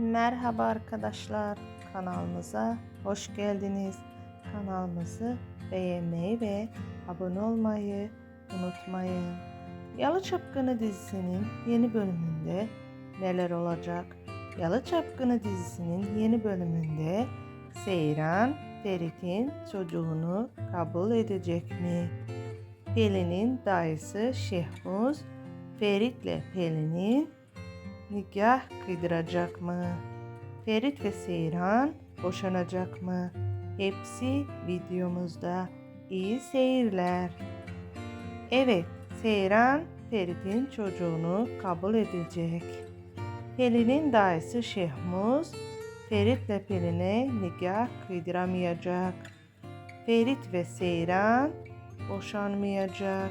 Merhaba arkadaşlar kanalımıza hoş geldiniz. Kanalımızı beğenmeyi ve abone olmayı unutmayın. Yalı Çapkını dizisinin yeni bölümünde neler olacak? Yalı Çapkını dizisinin yeni bölümünde Seyran Ferit'in çocuğunu kabul edecek mi? Pelin'in dayısı Şehmuz Ferit'le Pelin'in nikah kıydıracak mı? Ferit ve Seyran boşanacak mı? Hepsi videomuzda. İyi seyirler. Evet, Seyran Ferit'in çocuğunu kabul edecek. Pelin'in dayısı Şehmuz, Ferit'le Pelin'e nikah kıydıramayacak. Ferit ve Seyran boşanmayacak.